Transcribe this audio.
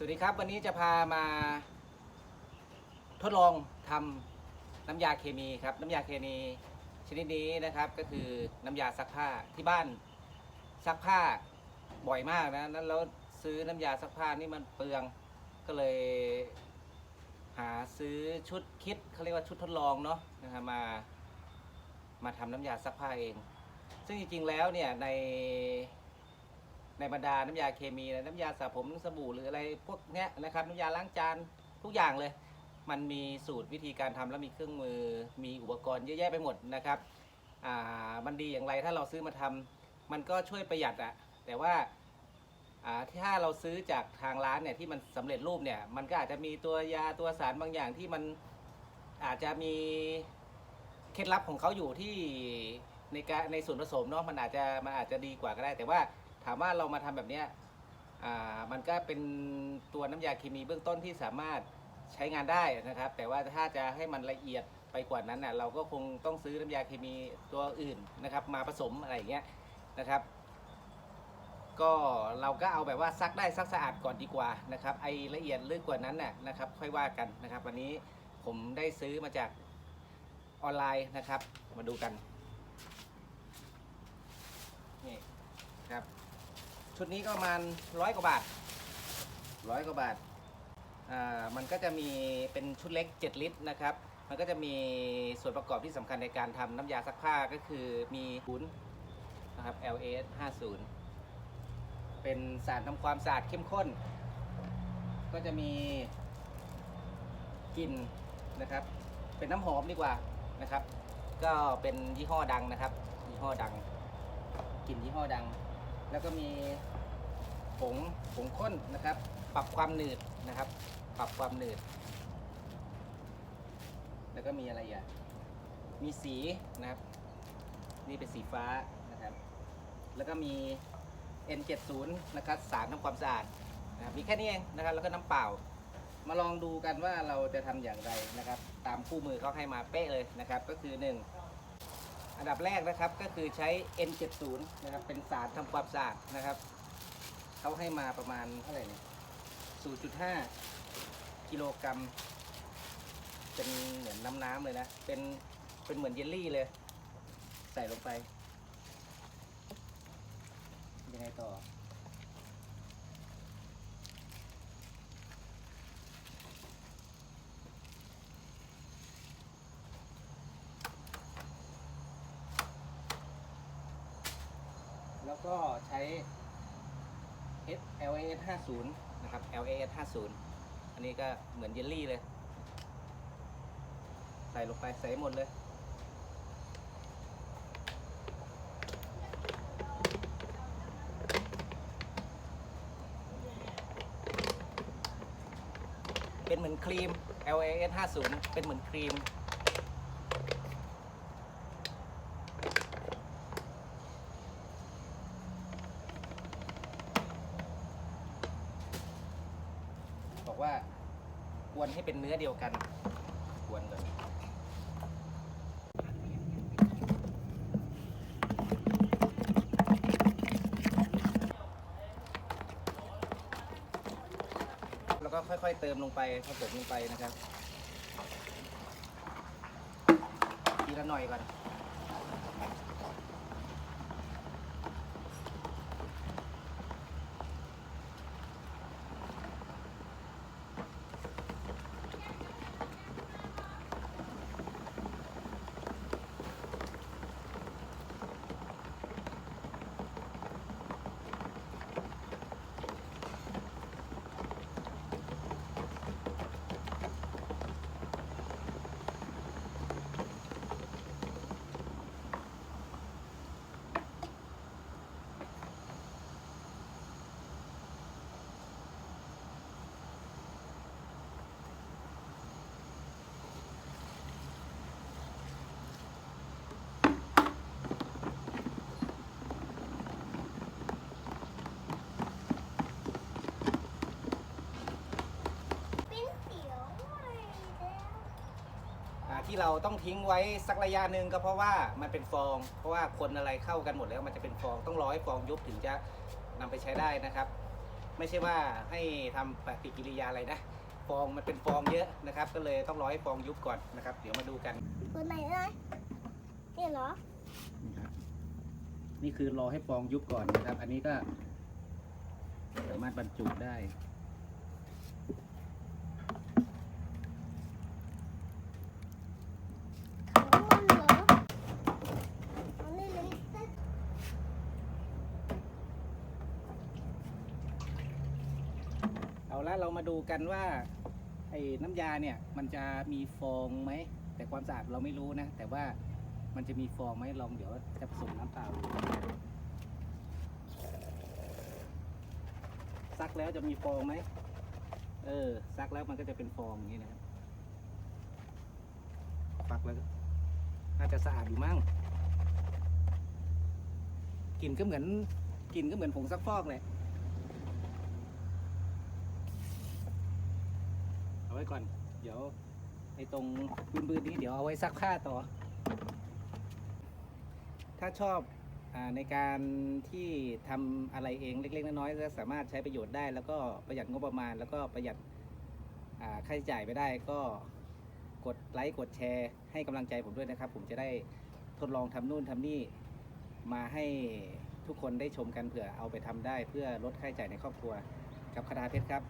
สวัสดีครับ วันนี้จะพามา ทดลองทำน้ำยาเคมีครับ น้ำยาเคมีชนิดนี้นะครับก็คือน้ำยาซักผ้าที่บ้านซักผ้าบ่อยมากนะแล้วแล้วซื้อน้ำยาซักผ้านี่มันเปลืองก็เลย หาซื้อชุดคิดเขาเรียกว่าชุดทดลองเนาะนะครับมา มาทำน้ำยาซักผ้าเอง ซึ่งจริงๆแล้วเนี่ยใน ในบรรดาน้ำยาเคมีนะน้ำยาสระผมน้ำสบู่หรืออะไรพวกเนี้ยนะครับน้ำยาล้างจานทุกอย่างเลย มันมีสูตรวิธีการทำแล้วมีเครื่องมือมีอุปกรณ์เยอะแยะไปหมดนะครับอ่ามันดีอย่างไรถ้าเราซื้อมาทำมันก็ช่วยประหยัดอะแต่ว่าอ่าถ้าเราซื้อจากทางร้านเนี่ยที่มันสำเร็จรูปเนี่ยมันก็อาจจะมีตัวยาตัวสารบางอย่างที่มันอาจจะมีเคล็ดลับของเขาอยู่ที่ในการในส่วนผสมเนาะมันอาจจะมันอาจจะดีกว่าก็ได้ แต่ว่าามว่าเรามาทำแบบเนี้ยมันก็เป็นตัวน้ำยาเคมีเบื้องต้นที่สามารถใช้งานได้นะครับ แต่ว่าถ้าจะให้มันละเอียดไปกว่านั้นน่ะเราก็คงต้องซื้อน้ำยาเคมีตัวอื่นนะครับ มาผสมอะไรอย่างเงี้ยนะครับ ก็เราก็เอาแบบว่าซักได้ซักสะอาดก่อนดีกว่านะครับไอละเอียดลึกกว่านั้นน่ะนะครับ ค่อยว่ากันนะครับ วันนี้ผมได้ซื้อมาจากออนไลน์นะครับ มาดูกันครับ ชุดนี้ก็ประมาณร้อยกว่าบาทร้อยกว่าบาทอ่ามันก็จะมีเป็นชุดเล็ก 7 ลิตรนะครับ มันก็จะมีส่วนประกอบที่สำคัญในการทำน้ำยาซักผ้าก็คือมีหุนนะครับ LS 50 เป็นสารทำความสะอาดเข้มข้น ก็จะมีกลิ่นนะครับ เป็นน้ำหอมดีกว่านะครับ ก็เป็นยี่ห้อดังนะครับ ยี่ห้อดังกลิ่นยี่ห้อดัง แล้วก็มี ผงผงข้นนะครับ ปรับความหนืดนะครับ ปรับความหนืด แล้วก็มีอะไรอะมีสีนะครับ นี่เป็นสีฟ้านะครับ แล้วก็มี N70 นะครับสารทำความสะอาดนะครับมีแค่นี้เองนะครับ แล้วก็น้ำเปล่า มาลองดูกันว่าเราจะทำอย่างไรนะครับ ตามคู่มือเขาให้มาเป๊ะเลยนะครับ ก็คือ 1 อันดับแรกนะครับก็คือใช้ N70 นะครับ เป็นสารทำความสะอาดนะครับ เขาให้มาประมาณเท่าไหร่เนี่ย0.5 กิโลกรัม เป็นเหมือนน้ำน้ำๆเลยนะ เป็นเป็นเหมือนเยลลี่เลย ใส่ลงไป ยังไงต่อ แล้วก็ใช้ LAS 50นะครับ LAS 50อันนี้ก็เหมือนเยลลี่เลย ใส่ลงไปใส่ให้หมดเลย เป็นเหมือนครีม LAS 50เป็นเหมือนครีม ว่ากวนให้เป็นเนื้อเดียวกันกวนก่อนแล้วก็ค่อยๆเติมลงไปผสมลงไปนะครับ ทีละหน่อยก่อนเป็นเสียวอะไรแล้ว อ่าที่ เราต้องทิ้งไว้สักระยะหนึ่งก็เพราะว่ามันเป็นฟอง เพราะว่าคนอะไรเข้ากันหมดแล้วมันจะเป็นฟองต้องรอให้ฟองยุบถึงจะนำไปใช้ได้นะครับ ไม่ใช่ว่าให้ทำปฏิกิริยาอะไรนะฟองมันเป็นฟองเยอะนะครับ ก็เลยต้องรอให้ฟองยุบก่อนนะครับ เดี๋ยวมาดูกันตัวไหนเลยนี่เหรอนะครับนี่คือรอให้ฟองยุบก่อนนะครับ อันนี้ก็สามารถบรรจุได้ ของมันเหรออันนี้เลย เอาละเรามา ดูกันว่าไอ้น้ำยาเนี่ยมันจะมีฟองไหม แต่ความสะอาดเราไม่รู้นะ แต่ว่ามันจะมีฟองไหมลองเดี๋ยวจะผสมน้ำเปล่าซักแล้วจะมีฟองไหมเออซักแล้วมันก็จะเป็นฟองอย่างนี้นะครับฟักแล้วก็น่าจะสะอาดอยู่มั้งกลิ่นก็เหมือนกลิ่นก็เหมือนผงซักฟอกเลย เอา ไว้ก่อน เดี๋ยวไอ้ตรงบืนๆนี้เดี๋ยวเอาไว้ซักผ้าต่อ ถ้าชอบอในการที่ทำอะไรเองเล็กๆน้อยๆก็สามารถใช้ประโยชน์ได้ แล้วก็ประหยัดงบประมาณ แล้วก็ประหยัดค่าใช้จ่ายไปได้ก็กดไลค์กดแชร์ให้กำลังใจผมด้วยนะครับ ผมจะได้ทดลองทำนู่นทำนี่มาให้ทุกคนได้ชมกันเผื่อเอาไปทำได้เพื่อลดค่าใช้จ่ายในครอบครัวกับคาราเพชรครับ